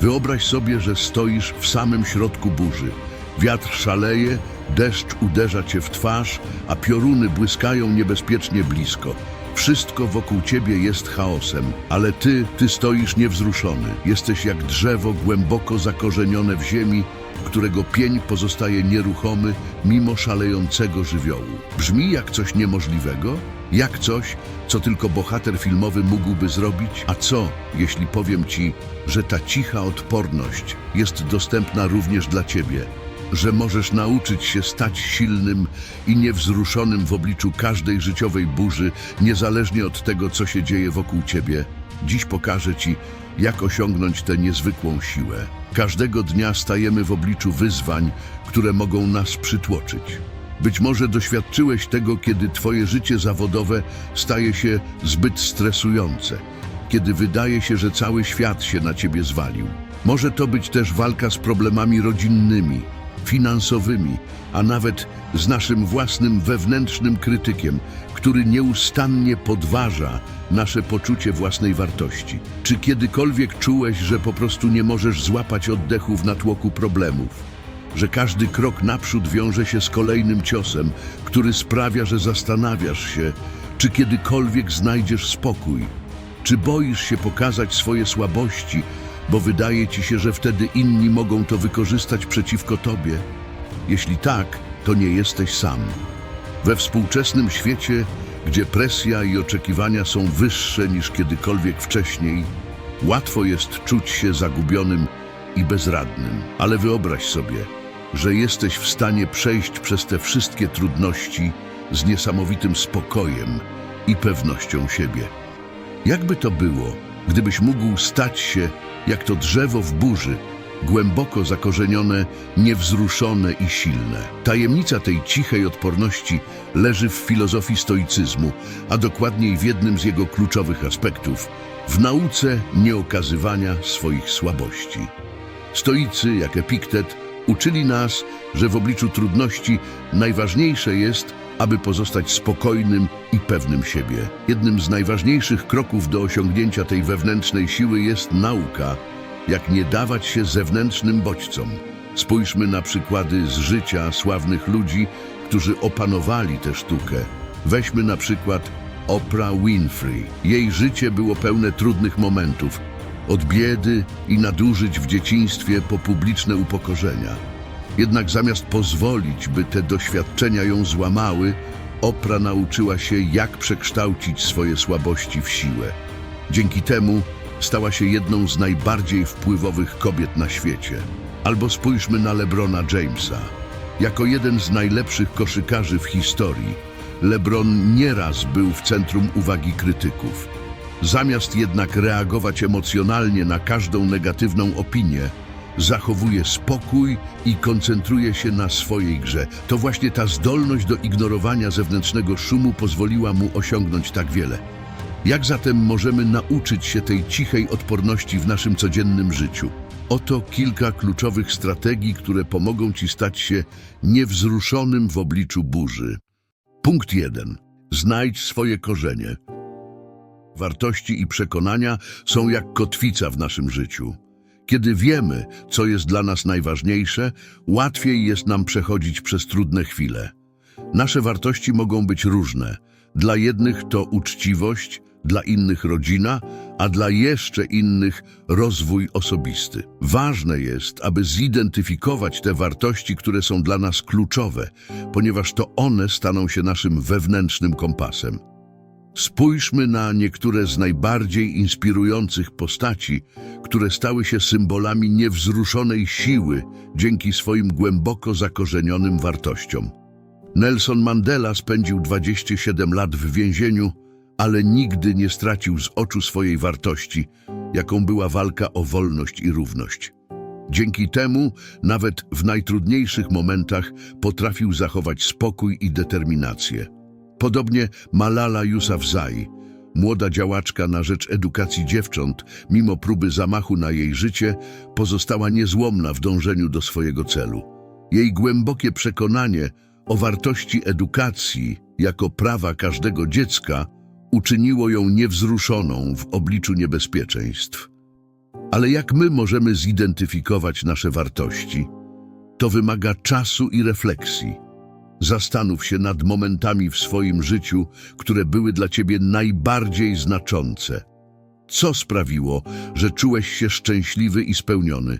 Wyobraź sobie, że stoisz w samym środku burzy. Wiatr szaleje, deszcz uderza cię w twarz, a pioruny błyskają niebezpiecznie blisko. Wszystko wokół ciebie jest chaosem, ale ty, ty stoisz niewzruszony. Jesteś jak drzewo głęboko zakorzenione w ziemi, którego pień pozostaje nieruchomy mimo szalejącego żywiołu. Brzmi jak coś niemożliwego? Jak coś, co tylko bohater filmowy mógłby zrobić? A co, jeśli powiem ci, że ta cicha odporność jest dostępna również dla ciebie? Że możesz nauczyć się stać silnym i niewzruszonym w obliczu każdej życiowej burzy, niezależnie od tego, co się dzieje wokół ciebie? Dziś pokażę ci, jak osiągnąć tę niezwykłą siłę. Każdego dnia stajemy w obliczu wyzwań, które mogą nas przytłoczyć. Być może doświadczyłeś tego, kiedy twoje życie zawodowe staje się zbyt stresujące, kiedy wydaje się, że cały świat się na ciebie zwalił. Może to być też walka z problemami rodzinnymi, finansowymi, a nawet z naszym własnym wewnętrznym krytykiem, który nieustannie podważa nasze poczucie własnej wartości. Czy kiedykolwiek czułeś, że po prostu nie możesz złapać oddechu w natłoku problemów? Że każdy krok naprzód wiąże się z kolejnym ciosem, który sprawia, że zastanawiasz się, czy kiedykolwiek znajdziesz spokój? Czy boisz się pokazać swoje słabości, bo wydaje ci się, że wtedy inni mogą to wykorzystać przeciwko tobie? Jeśli tak, to nie jesteś sam. We współczesnym świecie, gdzie presja i oczekiwania są wyższe niż kiedykolwiek wcześniej, łatwo jest czuć się zagubionym i bezradnym. Ale wyobraź sobie, że jesteś w stanie przejść przez te wszystkie trudności z niesamowitym spokojem i pewnością siebie. Jakby to było, gdybyś mógł stać się jak to drzewo w burzy, głęboko zakorzenione, niewzruszone i silne. Tajemnica tej cichej odporności leży w filozofii stoicyzmu, a dokładniej w jednym z jego kluczowych aspektów w nauce nieokazywania swoich słabości. Stoicy, jak Epiktet, uczyli nas, że w obliczu trudności najważniejsze jest, aby pozostać spokojnym i pewnym siebie. Jednym z najważniejszych kroków do osiągnięcia tej wewnętrznej siły jest nauka, jak nie dawać się zewnętrznym bodźcom. Spójrzmy na przykłady z życia sławnych ludzi, którzy opanowali tę sztukę. Weźmy na przykład Oprah Winfrey. Jej życie było pełne trudnych momentów, od biedy i nadużyć w dzieciństwie po publiczne upokorzenia. Jednak zamiast pozwolić, by te doświadczenia ją złamały, Opra nauczyła się, jak przekształcić swoje słabości w siłę. Dzięki temu stała się jedną z najbardziej wpływowych kobiet na świecie. Albo spójrzmy na LeBrona Jamesa. Jako jeden z najlepszych koszykarzy w historii, LeBron nieraz był w centrum uwagi krytyków. Zamiast jednak reagować emocjonalnie na każdą negatywną opinię, zachowuje spokój i koncentruje się na swojej grze. To właśnie ta zdolność do ignorowania zewnętrznego szumu pozwoliła mu osiągnąć tak wiele. Jak zatem możemy nauczyć się tej cichej odporności w naszym codziennym życiu? Oto kilka kluczowych strategii, które pomogą Ci stać się niewzruszonym w obliczu burzy. Punkt 1. Znajdź swoje korzenie. Wartości i przekonania są jak kotwica w naszym życiu. Kiedy wiemy, co jest dla nas najważniejsze, łatwiej jest nam przechodzić przez trudne chwile. Nasze wartości mogą być różne. Dla jednych to uczciwość, dla innych rodzina, a dla jeszcze innych rozwój osobisty. Ważne jest, aby zidentyfikować te wartości, które są dla nas kluczowe, ponieważ to one staną się naszym wewnętrznym kompasem. Spójrzmy na niektóre z najbardziej inspirujących postaci, które stały się symbolami niewzruszonej siły dzięki swoim głęboko zakorzenionym wartościom. Nelson Mandela spędził 27 lat w więzieniu, ale nigdy nie stracił z oczu swojej wartości, jaką była walka o wolność i równość. Dzięki temu, nawet w najtrudniejszych momentach, potrafił zachować spokój i determinację. Podobnie Malala Yousafzai, młoda działaczka na rzecz edukacji dziewcząt, mimo próby zamachu na jej życie, pozostała niezłomna w dążeniu do swojego celu. Jej głębokie przekonanie o wartości edukacji jako prawa każdego dziecka uczyniło ją niewzruszoną w obliczu niebezpieczeństw. Ale jak my możemy zidentyfikować nasze wartości? To wymaga czasu i refleksji. Zastanów się nad momentami w swoim życiu, które były dla ciebie najbardziej znaczące. Co sprawiło, że czułeś się szczęśliwy i spełniony?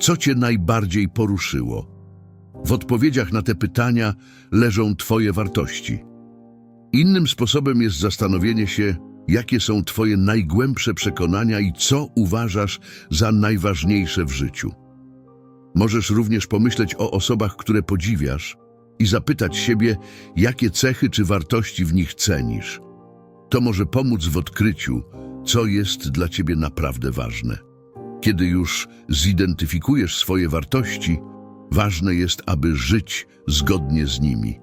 Co cię najbardziej poruszyło? W odpowiedziach na te pytania leżą Twoje wartości. Innym sposobem jest zastanowienie się, jakie są Twoje najgłębsze przekonania i co uważasz za najważniejsze w życiu. Możesz również pomyśleć o osobach, które podziwiasz i zapytać siebie, jakie cechy czy wartości w nich cenisz. To może pomóc w odkryciu, co jest dla Ciebie naprawdę ważne. Kiedy już zidentyfikujesz swoje wartości, ważne jest, aby żyć zgodnie z nimi.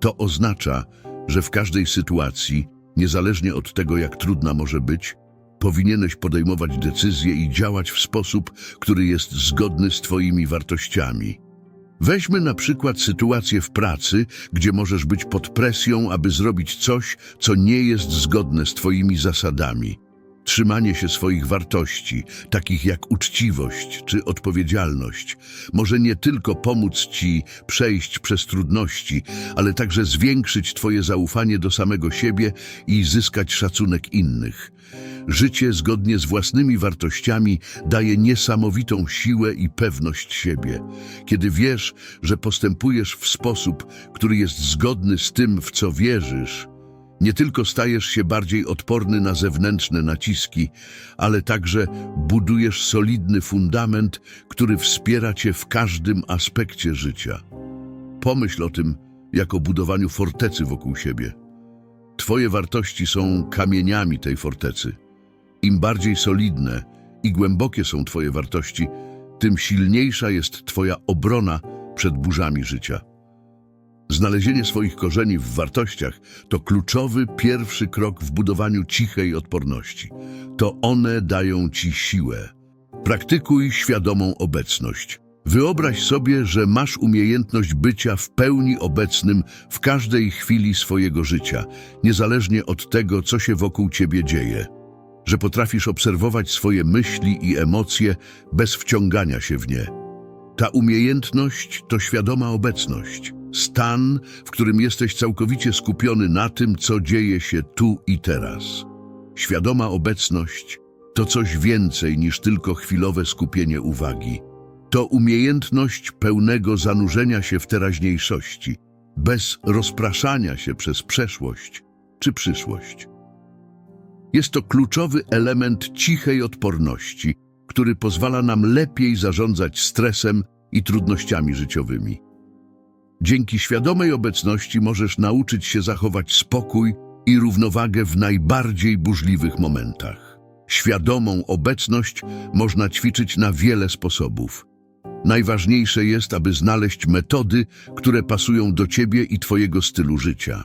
To oznacza, że w każdej sytuacji, niezależnie od tego, jak trudna może być, powinieneś podejmować decyzje i działać w sposób, który jest zgodny z Twoimi wartościami. Weźmy na przykład sytuację w pracy, gdzie możesz być pod presją, aby zrobić coś, co nie jest zgodne z Twoimi zasadami. Trzymanie się swoich wartości, takich jak uczciwość czy odpowiedzialność, może nie tylko pomóc Ci przejść przez trudności, ale także zwiększyć Twoje zaufanie do samego siebie i zyskać szacunek innych. Życie zgodnie z własnymi wartościami daje niesamowitą siłę i pewność siebie. Kiedy wiesz, że postępujesz w sposób, który jest zgodny z tym, w co wierzysz, nie tylko stajesz się bardziej odporny na zewnętrzne naciski, ale także budujesz solidny fundament, który wspiera cię w każdym aspekcie życia. Pomyśl o tym jako budowaniu fortecy wokół siebie. Twoje wartości są kamieniami tej fortecy. Im bardziej solidne i głębokie są Twoje wartości, tym silniejsza jest Twoja obrona przed burzami życia. Znalezienie swoich korzeni w wartościach to kluczowy pierwszy krok w budowaniu cichej odporności. To one dają Ci siłę. Praktykuj świadomą obecność. Wyobraź sobie, że masz umiejętność bycia w pełni obecnym w każdej chwili swojego życia, niezależnie od tego, co się wokół Ciebie dzieje. Że potrafisz obserwować swoje myśli i emocje bez wciągania się w nie. Ta umiejętność to świadoma obecność. Stan, w którym jesteś całkowicie skupiony na tym, co dzieje się tu i teraz. Świadoma obecność to coś więcej niż tylko chwilowe skupienie uwagi. To umiejętność pełnego zanurzenia się w teraźniejszości, bez rozpraszania się przez przeszłość czy przyszłość. Jest to kluczowy element cichej odporności, który pozwala nam lepiej zarządzać stresem i trudnościami życiowymi. Dzięki świadomej obecności możesz nauczyć się zachować spokój i równowagę w najbardziej burzliwych momentach. Świadomą obecność można ćwiczyć na wiele sposobów. Najważniejsze jest, aby znaleźć metody, które pasują do ciebie i twojego stylu życia.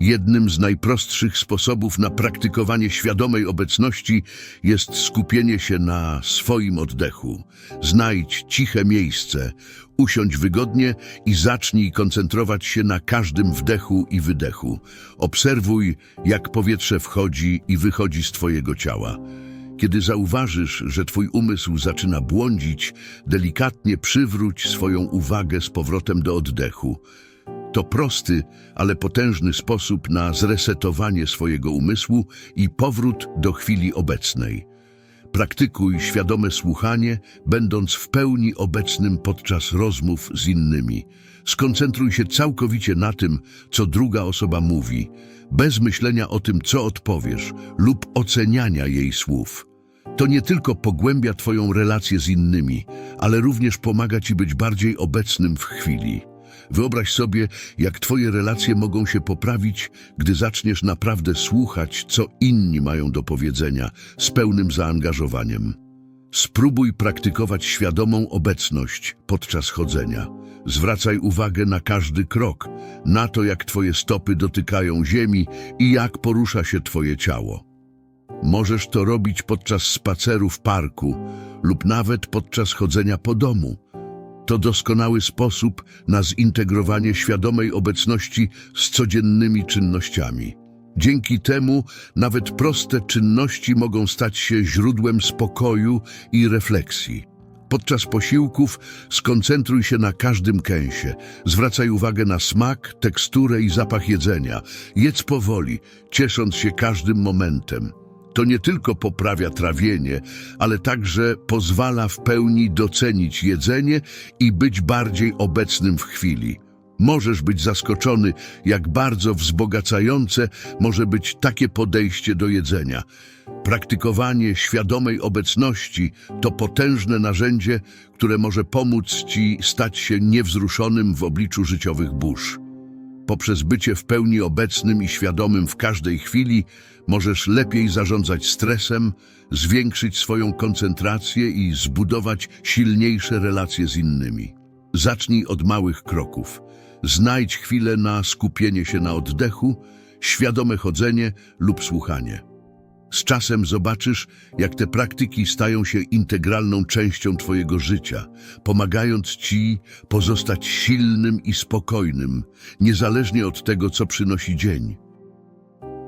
Jednym z najprostszych sposobów na praktykowanie świadomej obecności jest skupienie się na swoim oddechu. Znajdź ciche miejsce, usiądź wygodnie i zacznij koncentrować się na każdym wdechu i wydechu. Obserwuj, jak powietrze wchodzi i wychodzi z twojego ciała. Kiedy zauważysz, że twój umysł zaczyna błądzić, delikatnie przywróć swoją uwagę z powrotem do oddechu. To prosty, ale potężny sposób na zresetowanie swojego umysłu i powrót do chwili obecnej. Praktykuj świadome słuchanie, będąc w pełni obecnym podczas rozmów z innymi. Skoncentruj się całkowicie na tym, co druga osoba mówi, bez myślenia o tym, co odpowiesz lub oceniania jej słów. To nie tylko pogłębia Twoją relację z innymi, ale również pomaga Ci być bardziej obecnym w chwili. Wyobraź sobie, jak Twoje relacje mogą się poprawić, gdy zaczniesz naprawdę słuchać, co inni mają do powiedzenia, z pełnym zaangażowaniem. Spróbuj praktykować świadomą obecność podczas chodzenia. Zwracaj uwagę na każdy krok, na to, jak Twoje stopy dotykają ziemi i jak porusza się Twoje ciało. Możesz to robić podczas spaceru w parku lub nawet podczas chodzenia po domu. To doskonały sposób na zintegrowanie świadomej obecności z codziennymi czynnościami. Dzięki temu nawet proste czynności mogą stać się źródłem spokoju i refleksji. Podczas posiłków skoncentruj się na każdym kęsie. Zwracaj uwagę na smak, teksturę i zapach jedzenia. Jedz powoli, ciesząc się każdym momentem. To nie tylko poprawia trawienie, ale także pozwala w pełni docenić jedzenie i być bardziej obecnym w chwili. Możesz być zaskoczony, jak bardzo wzbogacające może być takie podejście do jedzenia. Praktykowanie świadomej obecności to potężne narzędzie, które może pomóc Ci stać się niewzruszonym w obliczu życiowych burz. Poprzez bycie w pełni obecnym i świadomym w każdej chwili możesz lepiej zarządzać stresem, zwiększyć swoją koncentrację i zbudować silniejsze relacje z innymi. Zacznij od małych kroków. Znajdź chwilę na skupienie się na oddechu, świadome chodzenie lub słuchanie. Z czasem zobaczysz, jak te praktyki stają się integralną częścią Twojego życia, pomagając Ci pozostać silnym i spokojnym, niezależnie od tego, co przynosi dzień.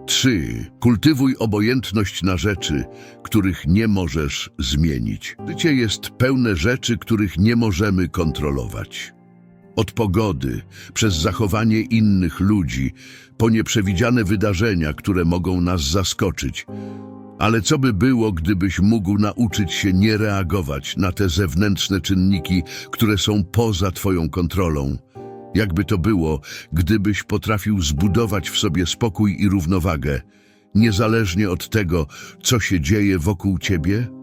3. Kultywuj obojętność na rzeczy, których nie możesz zmienić. Życie jest pełne rzeczy, których nie możemy kontrolować. Od pogody, przez zachowanie innych ludzi, po nieprzewidziane wydarzenia, które mogą nas zaskoczyć. Ale co by było, gdybyś mógł nauczyć się nie reagować na te zewnętrzne czynniki, które są poza Twoją kontrolą? Jakby to było, gdybyś potrafił zbudować w sobie spokój i równowagę, niezależnie od tego, co się dzieje wokół Ciebie?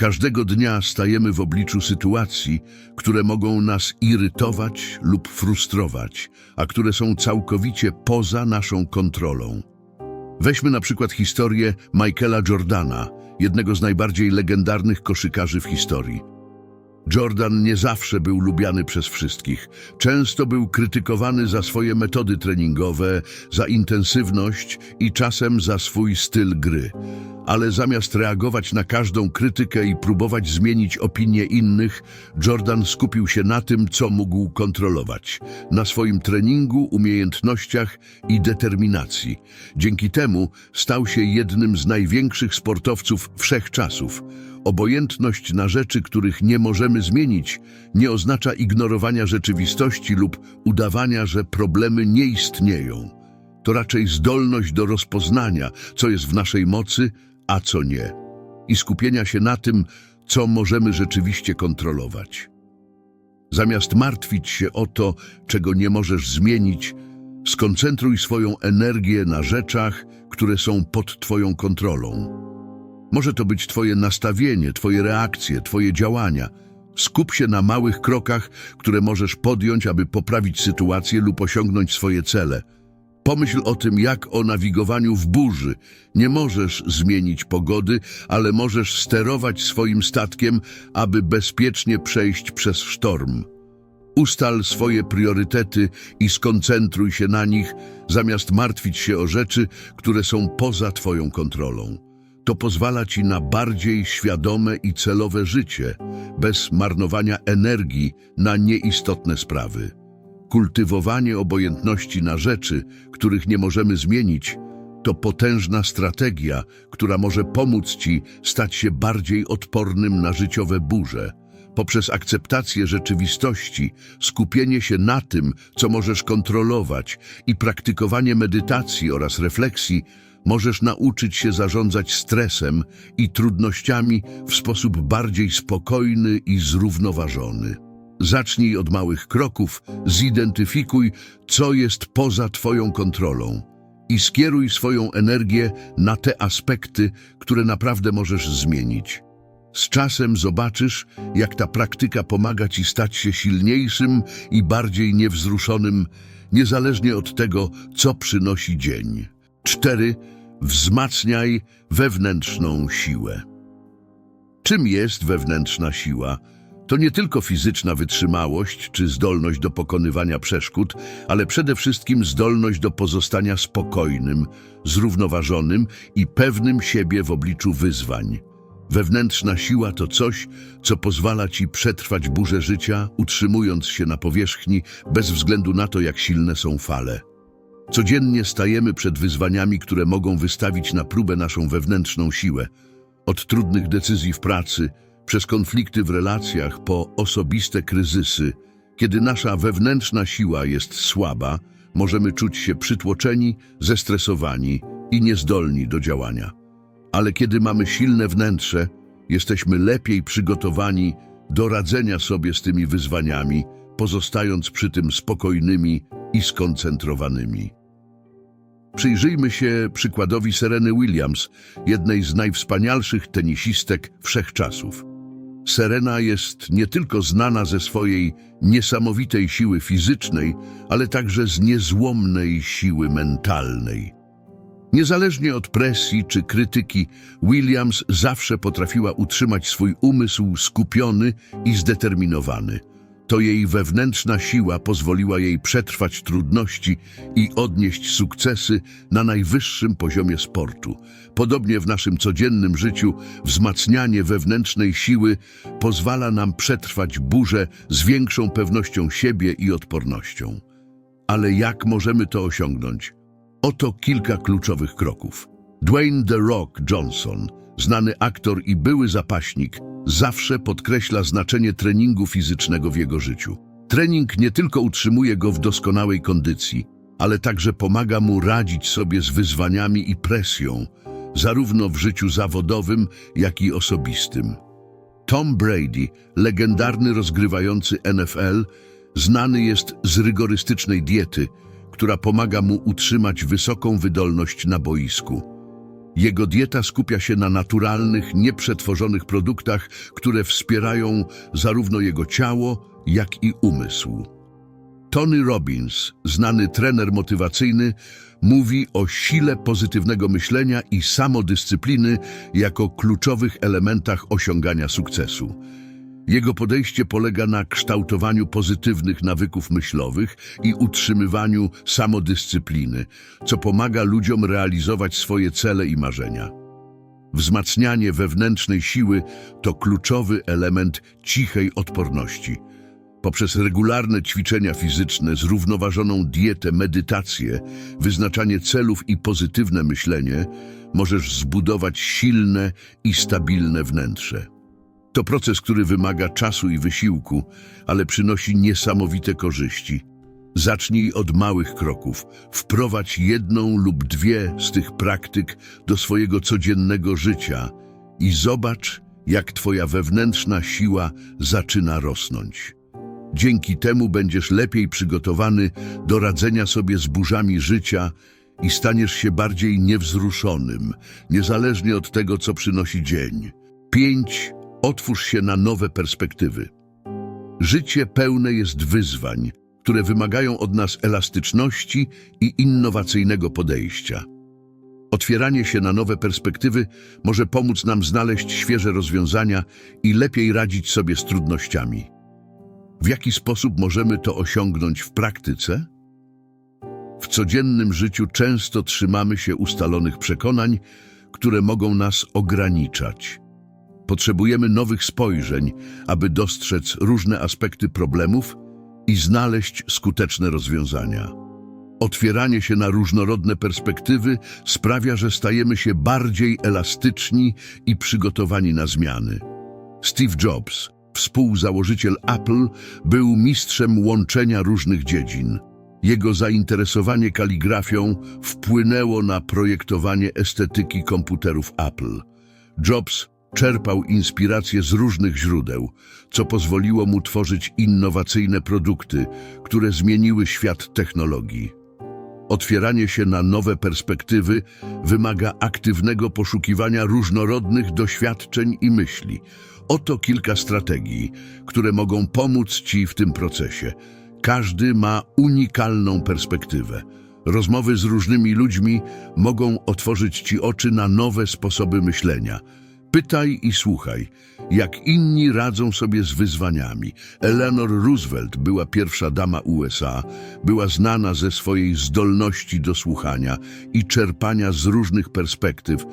Każdego dnia stajemy w obliczu sytuacji, które mogą nas irytować lub frustrować, a które są całkowicie poza naszą kontrolą. Weźmy na przykład historię Michaela Jordana, jednego z najbardziej legendarnych koszykarzy w historii. Jordan nie zawsze był lubiany przez wszystkich. Często był krytykowany za swoje metody treningowe, za intensywność i czasem za swój styl gry. Ale zamiast reagować na każdą krytykę i próbować zmienić opinię innych, Jordan skupił się na tym, co mógł kontrolować. Na swoim treningu, umiejętnościach i determinacji. Dzięki temu stał się jednym z największych sportowców wszechczasów. Obojętność na rzeczy, których nie możemy zmienić, nie oznacza ignorowania rzeczywistości lub udawania, że problemy nie istnieją. To raczej zdolność do rozpoznania, co jest w naszej mocy, a co nie, i skupienia się na tym, co możemy rzeczywiście kontrolować. Zamiast martwić się o to, czego nie możesz zmienić, skoncentruj swoją energię na rzeczach, które są pod Twoją kontrolą. Może to być Twoje nastawienie, Twoje reakcje, Twoje działania. Skup się na małych krokach, które możesz podjąć, aby poprawić sytuację lub osiągnąć swoje cele. Pomyśl o tym, jak o nawigowaniu w burzy. Nie możesz zmienić pogody, ale możesz sterować swoim statkiem, aby bezpiecznie przejść przez sztorm. Ustal swoje priorytety i skoncentruj się na nich, zamiast martwić się o rzeczy, które są poza Twoją kontrolą. To pozwala Ci na bardziej świadome i celowe życie, bez marnowania energii na nieistotne sprawy. Kultywowanie obojętności na rzeczy, których nie możemy zmienić, to potężna strategia, która może pomóc Ci stać się bardziej odpornym na życiowe burze. Poprzez akceptację rzeczywistości, skupienie się na tym, co możesz kontrolować i praktykowanie medytacji oraz refleksji, możesz nauczyć się zarządzać stresem i trudnościami w sposób bardziej spokojny i zrównoważony. Zacznij od małych kroków, zidentyfikuj, co jest poza Twoją kontrolą i skieruj swoją energię na te aspekty, które naprawdę możesz zmienić. Z czasem zobaczysz, jak ta praktyka pomaga Ci stać się silniejszym i bardziej niewzruszonym, niezależnie od tego, co przynosi dzień. 4. Wzmacniaj wewnętrzną siłę. Czym jest wewnętrzna siła? To nie tylko fizyczna wytrzymałość czy zdolność do pokonywania przeszkód, ale przede wszystkim zdolność do pozostania spokojnym, zrównoważonym i pewnym siebie w obliczu wyzwań. Wewnętrzna siła to coś, co pozwala ci przetrwać burzę życia, utrzymując się na powierzchni bez względu na to, jak silne są fale. Codziennie stajemy przed wyzwaniami, które mogą wystawić na próbę naszą wewnętrzną siłę. Od trudnych decyzji w pracy, przez konflikty w relacjach, po osobiste kryzysy. Kiedy nasza wewnętrzna siła jest słaba, możemy czuć się przytłoczeni, zestresowani i niezdolni do działania. Ale kiedy mamy silne wnętrze, jesteśmy lepiej przygotowani do radzenia sobie z tymi wyzwaniami, pozostając przy tym spokojnymi i skoncentrowanymi. Przyjrzyjmy się przykładowi Sereny Williams, jednej z najwspanialszych tenisistek wszechczasów. Serena jest nie tylko znana ze swojej niesamowitej siły fizycznej, ale także z niezłomnej siły mentalnej. Niezależnie od presji czy krytyki, Williams zawsze potrafiła utrzymać swój umysł skupiony i zdeterminowany. To jej wewnętrzna siła pozwoliła jej przetrwać trudności i odnieść sukcesy na najwyższym poziomie sportu. Podobnie w naszym codziennym życiu wzmacnianie wewnętrznej siły pozwala nam przetrwać burzę z większą pewnością siebie i odpornością. Ale jak możemy to osiągnąć? Oto kilka kluczowych kroków. Dwayne The Rock Johnson, znany aktor i były zapaśnik, zawsze podkreśla znaczenie treningu fizycznego w jego życiu. Trening nie tylko utrzymuje go w doskonałej kondycji, ale także pomaga mu radzić sobie z wyzwaniami i presją, zarówno w życiu zawodowym, jak i osobistym. Tom Brady, legendarny rozgrywający NFL, znany jest z rygorystycznej diety, która pomaga mu utrzymać wysoką wydolność na boisku. Jego dieta skupia się na naturalnych, nieprzetworzonych produktach, które wspierają zarówno jego ciało, jak i umysł. Tony Robbins, znany trener motywacyjny, mówi o sile pozytywnego myślenia i samodyscypliny jako kluczowych elementach osiągania sukcesu. Jego podejście polega na kształtowaniu pozytywnych nawyków myślowych i utrzymywaniu samodyscypliny, co pomaga ludziom realizować swoje cele i marzenia. Wzmacnianie wewnętrznej siły to kluczowy element cichej odporności. Poprzez regularne ćwiczenia fizyczne, zrównoważoną dietę, medytację, wyznaczanie celów i pozytywne myślenie, możesz zbudować silne i stabilne wnętrze. To proces, który wymaga czasu i wysiłku, ale przynosi niesamowite korzyści. Zacznij od małych kroków. Wprowadź jedną lub dwie z tych praktyk do swojego codziennego życia i zobacz, jak Twoja wewnętrzna siła zaczyna rosnąć. Dzięki temu będziesz lepiej przygotowany do radzenia sobie z burzami życia i staniesz się bardziej niewzruszonym, niezależnie od tego, co przynosi dzień. 5. Otwórz się na nowe perspektywy. Życie pełne jest wyzwań, które wymagają od nas elastyczności i innowacyjnego podejścia. Otwieranie się na nowe perspektywy może pomóc nam znaleźć świeże rozwiązania i lepiej radzić sobie z trudnościami. W jaki sposób możemy to osiągnąć w praktyce? W codziennym życiu często trzymamy się ustalonych przekonań, które mogą nas ograniczać. Potrzebujemy nowych spojrzeń, aby dostrzec różne aspekty problemów i znaleźć skuteczne rozwiązania. Otwieranie się na różnorodne perspektywy sprawia, że stajemy się bardziej elastyczni i przygotowani na zmiany. Steve Jobs, współzałożyciel Apple, był mistrzem łączenia różnych dziedzin. Jego zainteresowanie kaligrafią wpłynęło na projektowanie estetyki komputerów Apple. Jobs czerpał inspiracje z różnych źródeł, co pozwoliło mu tworzyć innowacyjne produkty, które zmieniły świat technologii. Otwieranie się na nowe perspektywy wymaga aktywnego poszukiwania różnorodnych doświadczeń i myśli. Oto kilka strategii, które mogą pomóc Ci w tym procesie. Każdy ma unikalną perspektywę. Rozmowy z różnymi ludźmi mogą otworzyć Ci oczy na nowe sposoby myślenia. Pytaj i słuchaj, jak inni radzą sobie z wyzwaniami. Eleanor Roosevelt była pierwsza dama USA, była znana ze swojej zdolności do słuchania i czerpania z różnych perspektyw,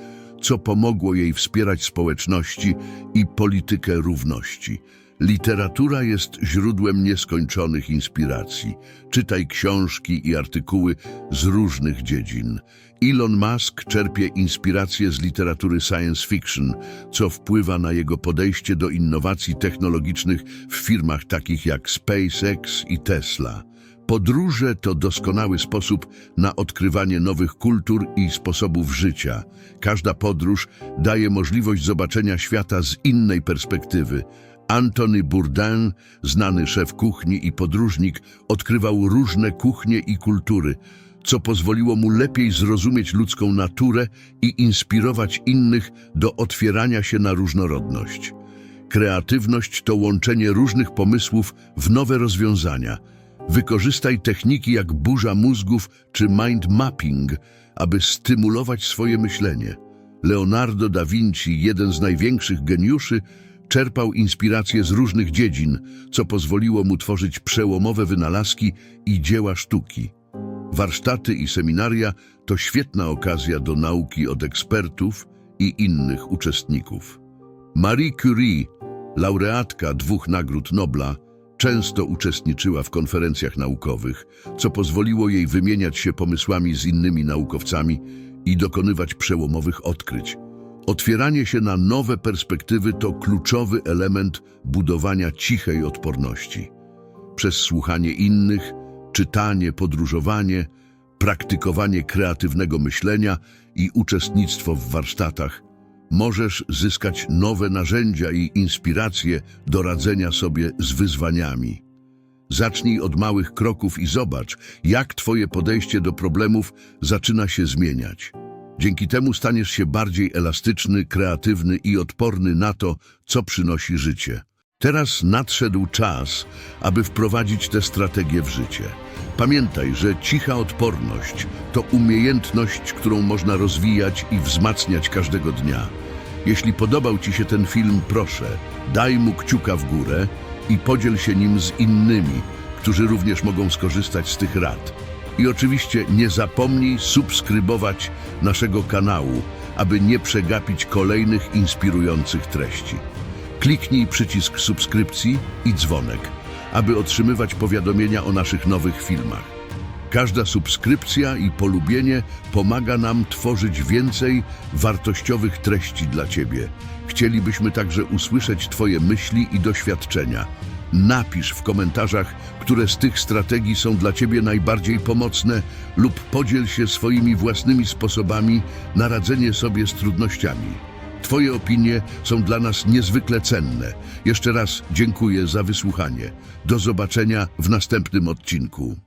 co pomogło jej wspierać społeczności i politykę równości. Literatura jest źródłem nieskończonych inspiracji. Czytaj książki i artykuły z różnych dziedzin. Elon Musk czerpie inspiracje z literatury science fiction, co wpływa na jego podejście do innowacji technologicznych w firmach takich jak SpaceX i Tesla. Podróże to doskonały sposób na odkrywanie nowych kultur i sposobów życia. Każda podróż daje możliwość zobaczenia świata z innej perspektywy. Antony Bourdain, znany szef kuchni i podróżnik, odkrywał różne kuchnie i kultury, co pozwoliło mu lepiej zrozumieć ludzką naturę i inspirować innych do otwierania się na różnorodność. Kreatywność to łączenie różnych pomysłów w nowe rozwiązania. Wykorzystaj techniki jak burza mózgów czy mind mapping, aby stymulować swoje myślenie. Leonardo da Vinci, jeden z największych geniuszy, czerpał inspiracje z różnych dziedzin, co pozwoliło mu tworzyć przełomowe wynalazki i dzieła sztuki. Warsztaty i seminaria to świetna okazja do nauki od ekspertów i innych uczestników. Marie Curie, laureatka dwóch nagród Nobla, często uczestniczyła w konferencjach naukowych, co pozwoliło jej wymieniać się pomysłami z innymi naukowcami i dokonywać przełomowych odkryć. Otwieranie się na nowe perspektywy to kluczowy element budowania cichej odporności. Przez słuchanie innych, czytanie, podróżowanie, praktykowanie kreatywnego myślenia i uczestnictwo w warsztatach możesz zyskać nowe narzędzia i inspiracje do radzenia sobie z wyzwaniami. Zacznij od małych kroków i zobacz, jak Twoje podejście do problemów zaczyna się zmieniać. Dzięki temu staniesz się bardziej elastyczny, kreatywny i odporny na to, co przynosi życie. Teraz nadszedł czas, aby wprowadzić tę strategię w życie. Pamiętaj, że cicha odporność to umiejętność, którą można rozwijać i wzmacniać każdego dnia. Jeśli podobał Ci się ten film, proszę, daj mu kciuka w górę i podziel się nim z innymi, którzy również mogą skorzystać z tych rad. I oczywiście nie zapomnij subskrybować naszego kanału, aby nie przegapić kolejnych inspirujących treści. Kliknij przycisk subskrypcji i dzwonek, aby otrzymywać powiadomienia o naszych nowych filmach. Każda subskrypcja i polubienie pomaga nam tworzyć więcej wartościowych treści dla Ciebie. Chcielibyśmy także usłyszeć Twoje myśli i doświadczenia. Napisz w komentarzach, które z tych strategii są dla Ciebie najbardziej pomocne lub podziel się swoimi własnymi sposobami na radzenie sobie z trudnościami. Twoje opinie są dla nas niezwykle cenne. Jeszcze raz dziękuję za wysłuchanie. Do zobaczenia w następnym odcinku.